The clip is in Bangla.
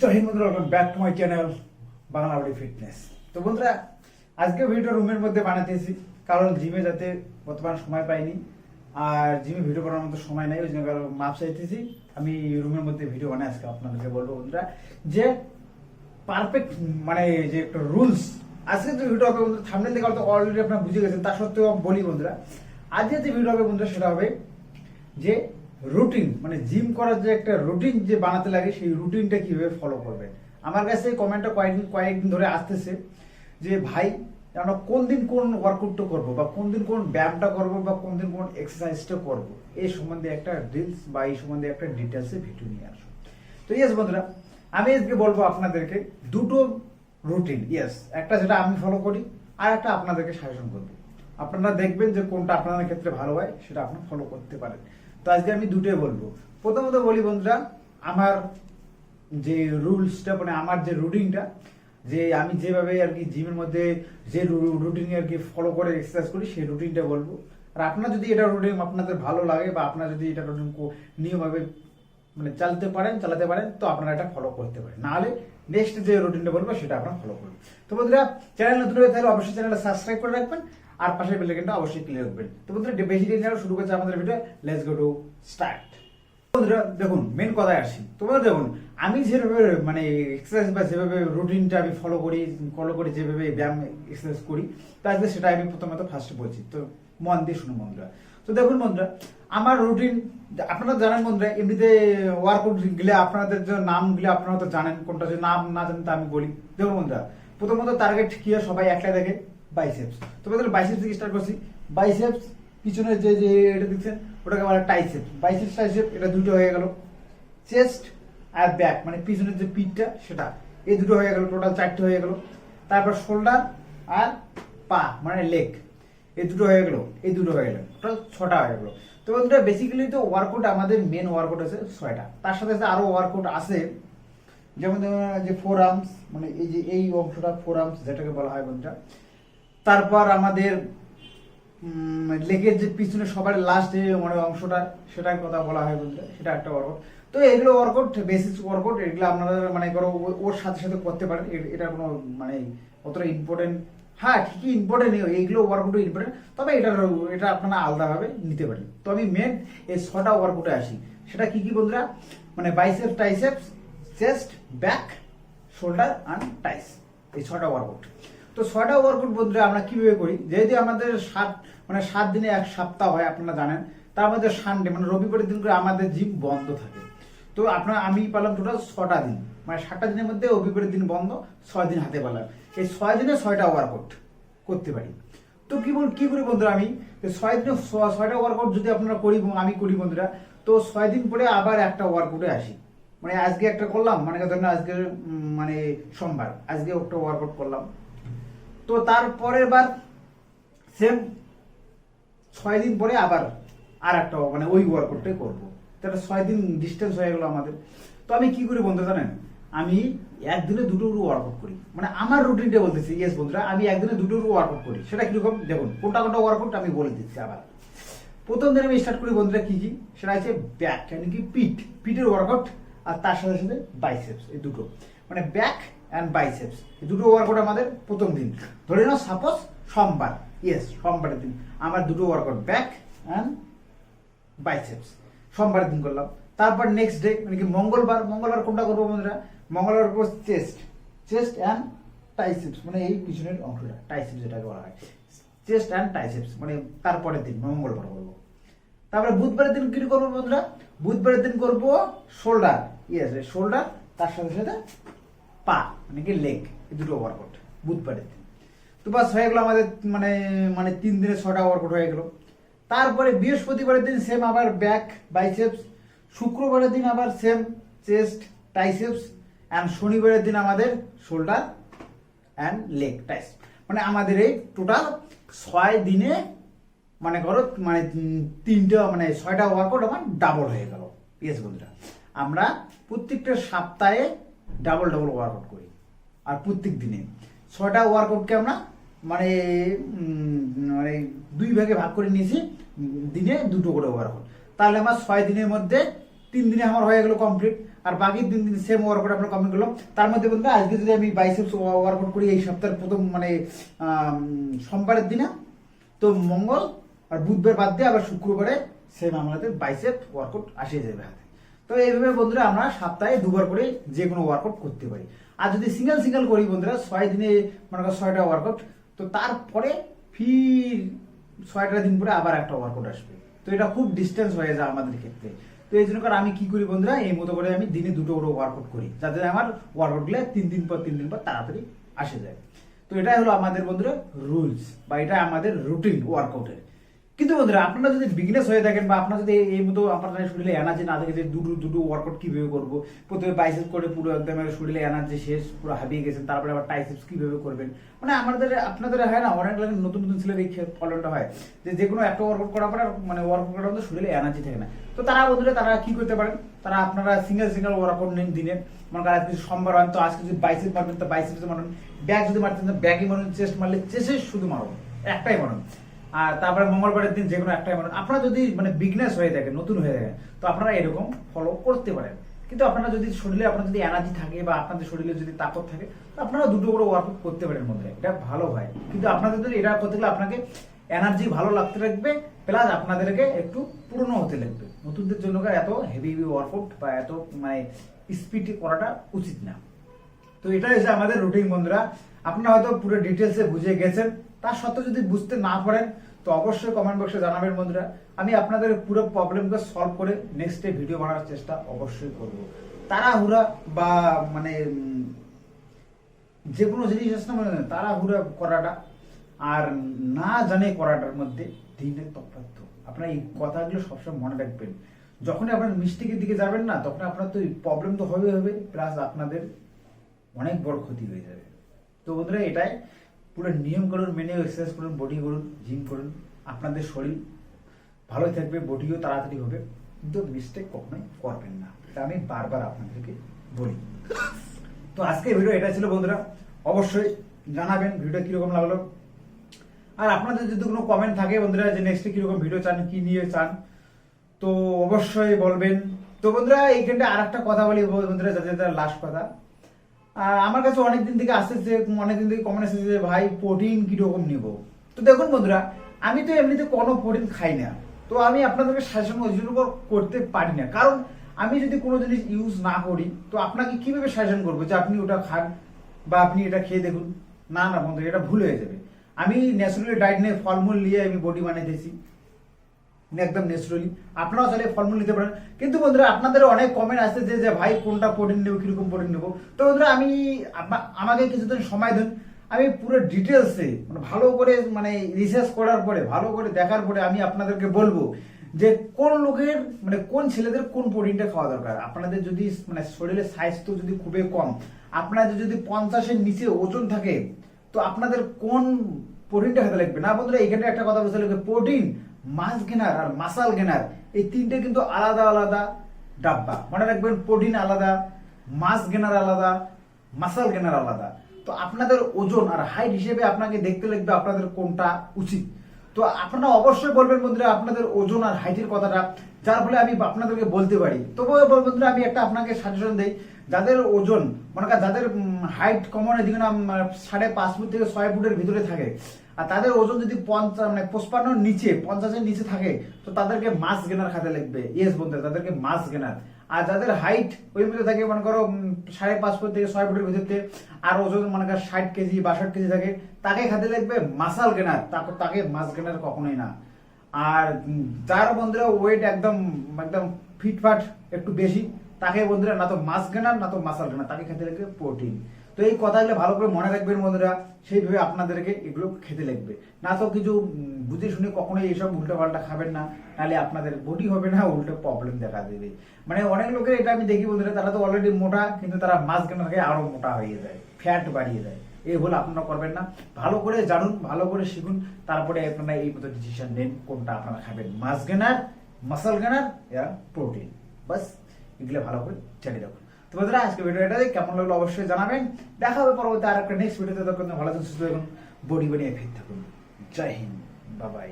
জয় হিন্দ বন্ধুরা back to my channel Bangla fitness তো বন্ধুরা, আজকে ভিডিও রুমের মধ্যে বানাতেছি কারণ জিমে যাতে বর্তমান সময় পাইনি, আর জিমে ভিডিও করার মতো সময় নেই, ওই জন্য মাপ চাইতেছি। আমি রুমের মধ্যে ভিডিও বানাই আজকে আপনাদেরকে বলব বন্ধুরা, যে পারফেক্ট মানে যে একটা রুলস আজকে যে ভিডিও হবে বন্ধুরা থামনেল দেখে হয়তো অলরেডি আপনারা বুঝে গেছেন, তা সত্ত্বেও বলি বন্ধুরা, আজকে যে ভিডিও হবে বন্ধুরা, সেটা হবে যে রুটিন মানে জিম করার যে একটা রুটিন যে বানাতে লাগে, সেই রুটিনটা কীভাবে ফলো করবেন আমার কাছে কমেন্টটা কয়েকদিন কয়েকদিন ধরে আসতেছে যে, ভাই, আমরা কোন দিন কোন ওয়ার্কআউটটা করব বা কোন দিন কোন ব্যায়ামটা করব বা কোন দিন কোন এক্সারসাইজটা করব? এই সম্বন্ধে একটা রিলস বা এই সম্বন্ধে একটা ডিটেলসে ভিডিও নিয়ে আসো তো ইয়েস বন্ধুরা, আমি আজকে বলব আপনাদেরকে দুটো রুটিন ইয়েস একটা যেটা আমি ফলো করি আর একটা আপনাদেরকে সাজেশন করব। আপনারা দেখবেন যে কোনটা আপনাদের ক্ষেত্রে ভালো হয়, সেটা আপনি ফলো করতে পারেন। তো আজকে আমি দুটোই বলব। প্রথমত বলি বন্ধুরা, আমার যে রুলসটা মানে আমার যে রুটিনটা, যে আমি যেভাবে আর কি জিমের মধ্যে যে রুটিন আর কি ফলো করে এক্সারসাইজ করি, সেই রুটিনটা বলব। আর আপনার যদি এটা রুটিন আপনাদের ভালো লাগে বা আপনার যদি এটা রুটিন নিয়মভাবে মানে চালাতে পারেন চালাতে পারেন, তো আপনারা এটা ফলো করতে পারেন। নাহলে নেক্সট যে রুটিনটা বলব, সেটা আপনারা ফলো করুন তো বন্ধুরা চ্যানেল নতুন হয়ে থাকলে অবশ্যই চ্যানেলটা সাবস্ক্রাইব করে রাখবেন। আর পাশের বেলাইকনটা অবশ্যই ক্লিয়ার করবেন তো বন্ধুরা বেশি দিন শুরু করছে আমাদের video let's go to start বন্ধুরা, দেখুন মেন কথায় আসি। তোমরা দেখুন, আমি যেভাবে মানে এক্সারসাইজ বা যেভাবে রুটিনটা আমি ফলো করি ফলো করি, যেভাবে ব্যায়াম এক্সারসাইজ করি তাহলে সেটা আমি প্রথমত ফার্স্টে বলছি। তো মন দিয়ে শুনুন বন্ধুরা। তো দেখুন বন্ধুরা, আমার রুটিন আপনারা জানেন বন্ধুরা, এমনিতে ওয়ার্কআউট গেলে আপনাদের যে নাম গেলে আপনারা তো জানেন, কোনটা যে নাম না জানেন তা আমি বলি। দেখুন বন্ধুরা, প্রথমত টার্গেট কি সবাই একটাই দেখে। বাইসেপস তো বন্ধুরা বাইসেপস থেকে স্টার্ট করছি। বাইসেপস পিছনে যে যে এটা দেখছেন, ওটাকে বলা টাইসেপ বাইসেপস টাইসেপ এটা দুটো হয়ে গেল। চেস্ট আর ব্যাক মানে পিছনের যে পিঠটা, সেটা। এই দুটো হয়ে গেল টোটাল চারটে হয়ে গেল। তারপর শোল্ডার আর পা মানে লেগ এই দুটো হয়ে গেল, এই দুটো হয়ে গেল। টোটাল ছটা হয়ে গেল। তো বন্ধুরা বেসিক্যালি তো ওয়ার্কআউট আমাদের মেন ওয়ার্কআউট আছে ছয়টা। তার সাথে সাথে আরও ওয়ার্কআউট আছে। যেমন যে ফোর আর্মস মানে এই যে এই অংশটা ফোর আর্মস যেটাকে বলা হয় বন্ধুরা তারপর আমাদের লেগের যে পিছনে সবার লাস্ট যে মানে অংশটা, সেটার কথা বলা হয় বলতে, সেটা একটা ওয়ার্কআউট তো এগুলো ওয়ার্কআউট বেসিস ওয়ার্কআউট এগুলো আপনারা মানে করো ওর সাথে সাথে করতে পারেন। এটা কোনো মানে অতটা ইম্পর্টেন্ট হ্যাঁ ঠিকই ইম্পর্টেন্ট এইগুলো ওয়ার্কআউট ইম্পর্টেন্ট তবে এটা এটা আপনারা আলাদাভাবে নিতে পারেন। তো আমি মেন এই ছটা ওয়ার্কআউটে আসি। সেটা কি কি বন্ধুরা? মানে bicep triceps chest back shoulder and thighs এই ছটা ওয়ার্কআউট তো ছটা ওয়ার্কআউট বন্ধুরা আমরা কীভাবে করি? যেহেতু আমাদের সাত মানে সাত দিনে এক সপ্তাহ হয়, আপনারা জানেন। তার মধ্যে সানডে মানে রবিবারের দিন করে আমাদের জিম বন্ধ থাকে। তো আপনার, আমি পেলাম টোটাল ছটা দিন। মানে সাতটা দিনের মধ্যে রবিবারের দিন বন্ধ, ছয় দিন হাতে পেলাম এই ছয় দিনে ছয়টা ওয়ার্কআউট করতে পারি। তো কি বল, কি করি বন্ধুরা আমি? ছয় দিনে ছয়টা ওয়ার্কআউট যদি আপনারা করি আমি করি বন্ধুরা, তো ছয় দিন পরে আবার একটা ওয়ার্কআউটে আসি। মানে আজকে একটা করলাম মানে ধরেন আজকে মানে সোমবার, আজকে একটা ওয়ার্কআউট করলাম। তো তারপরের বার সেম ছয় দিন পরে আবার আর একটা মানে ওই ওয়ার্কআউটটাই করব। তাহলে ছয় দিন ডিস্টেন্স হয়ে গেলো আমাদের। তো আমি কি করি বন্ধু জানেন? আমি একদিনে দুটো রু ওয়ার্কআউট করি। মানে আমার রুটিনটা বলতেছি ইয়েস বন্ধুরা, আমি একদিনে দুটো ওয়ার্কআউট করি। সেটা কীরকম? দেখুন, কোনটা কোনটা ওয়ার্কআউট আমি বলে দিচ্ছি আবার। প্রথম দিন আমি স্টার্ট করি বন্ধুরা কী কী? সেটা হচ্ছে ব্যাক মানে কি, পিঠ। পিঠের ওয়ার্কআউট আর তার সাথে সাথে বাইসেপস এই দুটো। মানে ব্যাক অ্যান্ড বাইসেপস এই দুটো ওয়ার্কআউট আমাদের প্রথম দিন। ধরে নাও সাপোজ সোমবার। ইয়েস সোমবারের দিন। আমার দুটো ওয়ার্কআউট ব্যাক অ্যান্ড বাইসেপস সোমবারের দিন করলাম। তারপর নেক্সট ডে মানে কি মঙ্গলবার মঙ্গলবার কোনটা করব বন্ধুরা? মঙ্গলবার করব চেস্ট চেস্ট অ্যান্ড টাইসেপস মানে এই পিছনের অংশটা টাইসেপস যেটাকে বলা হয়। চেস্ট অ্যান্ড টাইসেপস মানে তারপরের দিন মঙ্গলবার করব। তারপরে বুধবারের দিন কি করব বন্ধুরা? বুধবারের দিন করব শোল্ডার ইয়েস শোল্ডার তার সাথে সাথে পা মানে কি লেগ এই দুটো ওয়ার্কআউট বুধবারের দিন। তো বাস হয়ে গেলো আমাদের মানে মানে তিন দিনে ছটা ওয়ার্কআউট হয়ে গেলো। তারপরে বৃহস্পতিবারের দিন সেম আবার ব্যাক বাইসেপস শুক্রবারের দিন আবার সেম চেস্ট টাইসেপস অ্যান্ড শনিবারের দিন আমাদের শোল্ডার অ্যান্ড লেগ টাইস মানে আমাদের এই টোটাল ছয় দিনে মানে করো মানে তিনটা মানে ছয়টা ওয়ার্কআউট আমার ডাবল হয়ে গেল। ইয়েস বন্ধুরা। আমরা প্রত্যেকটা সপ্তাহে ডাবল ডাবল ওয়ার্কআউট করি। আর প্রত্যেক দিনে। ছটা ওয়ার্কআউটকে আমরা মানে মানে দুই ভাগে ভাগ করে নিয়েছি, দিনে দুটো করে ওয়ার্কআউট তাহলে আমার ছয় দিনের মধ্যে তিন দিনে আমার হয়ে গেলো কমপ্লিট আর বাকি দিন দিন সেম ওয়ার্কআউট আপনার কমেন্ট করলাম। তার মধ্যে বলতে আজকে যদি আমি বাইসেপস ওয়ার্কআউট করি, এই সপ্তাহের প্রথম মানে সোমবারের দিনে, তো মঙ্গল আর বুধবার বাদ দিয়ে আবার শুক্রবারে সেম আমাদের বাইসেপ ওয়ার্কআউট আসে যাবে হাতে। তো এইভাবে বন্ধুরা আমরা সপ্তাহে দুবার করে যে কোনো ওয়ার্কআউট করতে পারি। আর যদি সিঙ্গেল সিঙ্গেল করি বন্ধুরা, ছয় দিনে মনে করো ছয়টা ওয়ার্কআউট তো তারপরে ফির ছয়টা দিন পরে আবার একটা ওয়ার্কআউট আসবে। তো এটা খুব ডিস্টেন্স হয়ে যায় আমাদের ক্ষেত্রে। তো এই জন্য আমি কি করি বন্ধুরা, এই মতো করে আমি দিনে দুটো করে ওয়ার্কআউট করি, যাতে আমার ওয়ার্কআউটগুলো তিন দিন পর, তিন দিন পর তাড়াতাড়ি আসে যায়। তো এটাই হলো আমাদের বন্ধুরা রুলস বা এটা আমাদের রুটিন ওয়ার্কআউটের কিন্তু বন্ধুরা, আপনারা যদি বিগনেস হয়ে থাকেন বা আপনারা যদি এই মতো আপনার শরীরে এনার্জি না থাকে যে দুটো দুটো ওয়ার্কআউট কীভাবে করব, প্রথমে বাইসেপ করে পুরো একদম শরীরে এনার্জি শেষ, পুরো হাবিয়ে গেছেন, তারপরে আবার টাইসেপস কীভাবে করবেন? মানে আমাদের, আপনাদের হয় না, অনেক লোকের নতুন নতুন ছেলের এই ফলনটা হয়। যে যে কোনো একটা ওয়ার্কআউট করার পরে মানে ওয়ার্কআউট করার মধ্যে শরীরে এনার্জি থাকে না। তো তারা বন্ধুরা, তারা কি করতে পারেন? তারা আপনারা সিঙ্গেল সিঙ্গেল ওয়ার্কআউট নিন দিনে। মনে করেন আজকে সোমবার হয়, তো আজকে যদি বাইসেপ মারবেন তো বাইসেপস মারুন। ব্যাগ যদি মারতেন তো ব্যাগই মারুন চেস্ট মারলে চেস্টে শুধু মারুন। একটাই মারুন। আর তারপরে মঙ্গলবারের দিন যে কোনো একটাই মারুন আপনারা যদি মানে বিগনেস হয়ে থাকে নতুন হয়ে থাকে তো আপনারা এরকম ফলো করতে পারেন। কিন্তু আপনারা যদি শরীরে আপনার যদি এনার্জি থাকে বা আপনাদের শরীরে যদি তাকত থাকে, তো আপনারা দুটো করে ওয়ার্কআউট করতে পারেন মধ্যে। এটা ভালো হয়। কিন্তু আপনাদের যদি এটা করতে গেলে আপনাকে এনার্জি ভালো লাগতে লাগবে প্লাস আপনাদেরকে একটু পুরনো হতে লাগবে। নতুনদের জন্য এত হেভি হেভি ওয়ার্কআউট বা এত মানে স্পিড করাটা উচিত না। তো এটাই হচ্ছে আমাদের রুটিন বন্ধুরা। আপনারা হয়তো পুরো ডিটেলসে বুঝে গেছেন। তার সত্ত্বেও যদি বুঝতে না পারেন, তো অবশ্যই কমেন্ট বক্সে জানাবেন বন্ধুরা। আমি আপনাদের পুরো প্রবলেমকে সলভ করে নেক্সট ডে ভিডিও বানানোর চেষ্টা অবশ্যই করব। তাড়াহুড়া বা মানে যে কোনো জিনিস না মানে তাড়াহুড়া করাটা আর না জানে করাটার মধ্যে দিনের তফাৎ আপনার এই কথাগুলো সবসময় মনে রাখবেন। যখনই আপনার মিস্টেকের দিকে যাবেন না, তখন আপনার তো প্রবলেম তো হবে হবে প্লাস আপনাদের অনেক বড় ক্ষতি হয়ে যাবে। তো বন্ধুরা, এটাই। পুরো নিয়ম করুন, মেনে এক্সারসাইজ করুন বডি করুন জিম করুন, আপনাদের শরীর ভালোই থাকবে বডিও তাড়াতাড়ি হবে, কিন্তু মিস্টেক কখনোই করবেন না। এটা আমি বারবার আপনাদেরকে বলি। তো আজকে ভিডিও এটা ছিল বন্ধুরা। অবশ্যই জানাবেন ভিডিও কীরকম লাগল। আর আপনাদের যদি কোনো কমেন্ট থাকে বন্ধুরা, যে নেক্সটে কীরকম ভিডিও চান, কি নিয়ে চান, তো অবশ্যই বলবেন। তো বন্ধুরা এইখানটা আর একটা কথা বলি বন্ধুরা, যাতে লাস্ট কথা আমার কাছে অনেকদিন থেকে আসতেছে, অনেকদিন থেকে কমেন্ট আসছে যে, ভাই প্রোটিন কীরকম নিব? তো দেখুন বন্ধুরা, আমি তো এমনিতে কোনো প্রোটিন খাই না। তো আমি আপনাদেরকে সাজেশন জন্য করতে পারি না। কারণ আমি যদি কোনো জিনিস ইউজ না করি, তো আপনাকে কীভাবে সাজেশন করব যে, আপনি ওটা খান বা আপনি এটা খেয়ে দেখুন? না না বন্ধু এটা ভুল হয়ে যাবে। আমি ন্যাচারালি ডায়েট নিয়ে ফলমূল নিয়ে আমি বডি বানাইতেছি। একদম ন্যাচারালি আপনারাও চাইলে ফলমূল নিতে পারেন। কিন্তু বন্ধুরা, আপনাদের অনেক কমেন্ট আসছে যে যে ভাই কোনটা প্রোটিন নেব, কীরকম প্রোটিন নেব। তো বন্ধুরা, আমি আমাকে কিছুদিন সময় দেন। আমি পুরো ডিটেলসে মানে ভালো করে মানে রিসার্চ করার পরে, ভালো করে দেখার পরে আমি আপনাদেরকে বলব যে, কোন লোকের মানে কোন ছেলেদের কোন প্রোটিনটা খাওয়া দরকার। আপনাদের যদি মানে শরীরের স্বাস্থ্য যদি খুবই কম, আপনাদের যদি পঞ্চাশের নিচে ওজন থাকে, তো আপনাদের কোন প্রোটিনটা খেতে লাগবে? না বন্ধুরা, এখানে একটা কথা বলতে লাগবে প্রোটিন মাছ গেনার আর মাসাল গেনার এই তিনটে কিন্তু আলাদা আলাদা ডাব্বা। মনে রাখবেন, প্রোটিন আলাদা, মাছ গেনার আলাদা মাসাল গেনার আলাদা। তো আপনাদের ওজন আর হাইট হিসেবে আপনাকে দেখতে লাগবে আপনাদের কোনটা উচিত। তো আপনারা অবশ্যই বলবেন বন্ধুরা, আপনাদের ওজন আর হাইটের কথাটা, যার ফলে আমি আপনাদেরকে বলতে পারি। তবুও বন্ধুরা, আমি একটা আপনাকে সাজেশন দিই, যাদের ওজন, মনে যাদের হাইট কমন এদিকে না সাড়ে পাঁচ ফুট থেকে ছয় ফুটের ভিতরে থাকে আর তাদের ওজন যদি পঞ্চাশ মানে পঁচপান্নর নিচে, পঞ্চাশের নিচে থাকে, তো তাদেরকে মাছ গেনার খাতে লাগবে। ইয়েস বন্ধুরা, তাদেরকে মাছ গেনার আর যাদের হাইট ওই মধ্যে থাকে, মনে করো সাড়ে পাঁচ ফুট থেকে ছয় ফুটের ভিতরে আর ওজন মনে করো ষাট কেজি, বাষট্টি কেজি থাকে, তাকে খাতে লাগবে মাসাল গেনার তাকে তাকে মাছ গেনার কখনোই না। আর যার বন্ধুরা ওয়েট একদম একদম ফিটফাট একটু বেশি, তাকে বন্ধুরা না তো মাছ গেনার না তো মাসাল গেনার তাকে খেতে লাগবে প্রোটিন তো এই কথাগুলো ভালো করে মনে রাখবেন বন্ধুরা সেইভাবে আপনাদেরকে এগুলো খেতে লাগবে। না তো কিছু বুঝে শুনে কখনোই এইসব উল্টো পাল্টা খাবেন না তাহলে আপনাদের বডি হবে না, উল্টো প্রবলেম দেখা দেবে। মানে অনেক লোকের এটা আমি দেখি বন্ধুরা, তারা তো অলরেডি মোটা, কিন্তু তারা মাছ গেনার খেয়ে আরও মোটা হয়ে যায় ফ্যাট বাড়িয়ে দেয়। এই ভুল আপনারা করবেন না। ভালো করে জানুন, ভালো করে শিখুন, তারপরে আপনারা এই মতো ডিসিশন নেন, কোনটা আপনারা খাবেন, মাছ গেনার মাসাল গেনার ইয়া প্রোটিন বাস, এগুলো ভালো করে চালিয়ে রাখুন। তো বন্ধুরা আজকে ভিডিও এটা কেমন লাগল অবশ্যই জানাবেন। দেখা হবে পরবর্তী আর একটা নেক্সট ভিডিওতে তখন ভালো থাকুন, সুস্থ থাকুন বডি বানিয়ে ফিট থাকুন। জয় হিন্দ, বাবাই।